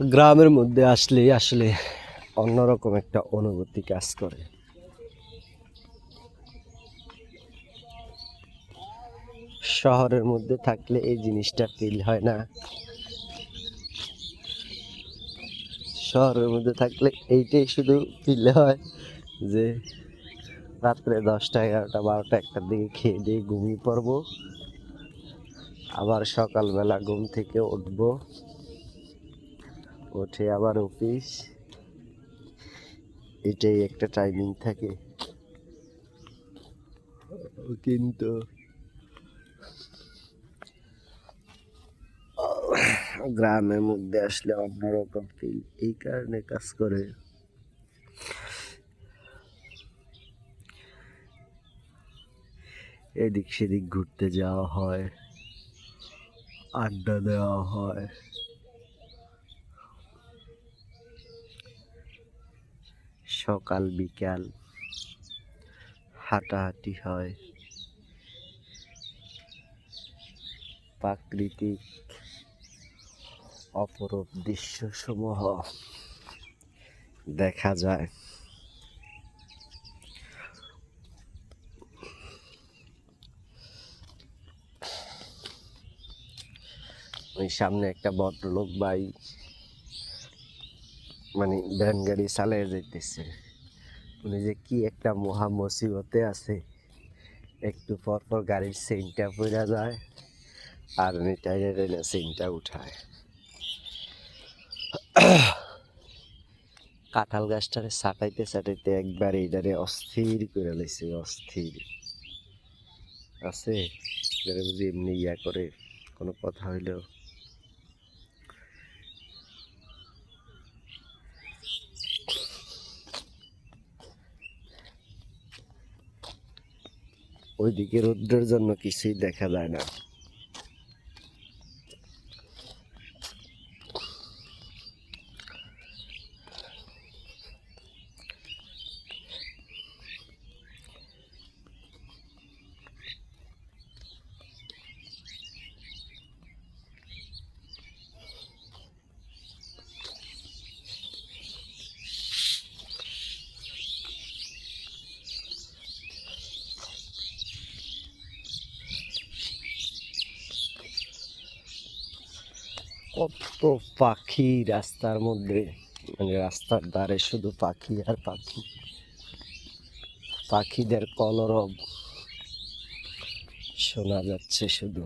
গ্রামের মধ্যে আসলে আসলে অন্যরকম একটা অনুভূতি কাজ করে। শহরের মধ্যে থাকলে এই জিনিসটা ফিল হয় না। শহরের মধ্যে থাকলে এইটাই শুধু ফিল হয় যে রাত্রে দশটা, এগারোটা, বারোটা একটার দিকে খেয়ে দিয়ে ঘুমিয়ে পড়ব। আবার সকালবেলা ঘুম থেকে উঠবো। উঠে আবার অফিস। এটাই একটা টাইমিং থাকে। কিন্তু গ্রামের মধ্যে আসলে অন্যরকম ফিল এই কারণে কাজ করে। এদিক সেদিক ঘুরতে যাওয়া হয়। আড্ডা দেওয়া হয়। সকাল বিকাল হাঁটাহাঁটি হয়। প্রাকৃতিক অপরূপ দৃশ্যসমূহ দেখা যায়। ওই সামনে একটা ভদ্রলোক ভাই মানে ভ্যান গাড়ি চালিয়ে যাইতেছে। উনি যে কি একটা মহা মুসিবতে আছে, একটু পর পর গাড়ির চেইনটা পড়া যায় আর উনি টাইনে টাইনে চেইনটা উঠায়। কাঁঠাল গাছটারে ছাটাইতে ছাটাইতে একবার এইটারে অস্থির করে লাইছে, অস্থির। আছে? এটারে বুঝি এমনি ইয়া করে কোনো কথা হইলেও ওইদিকে রৌদ্রের জন্য কিছুই দেখা যায় না। কত পাখি রাস্তার মধ্যে মানে রাস্তার ধারে শুধু পাখি আর পাখি। পাখিদের কলরব শোনা যাচ্ছে শুধু।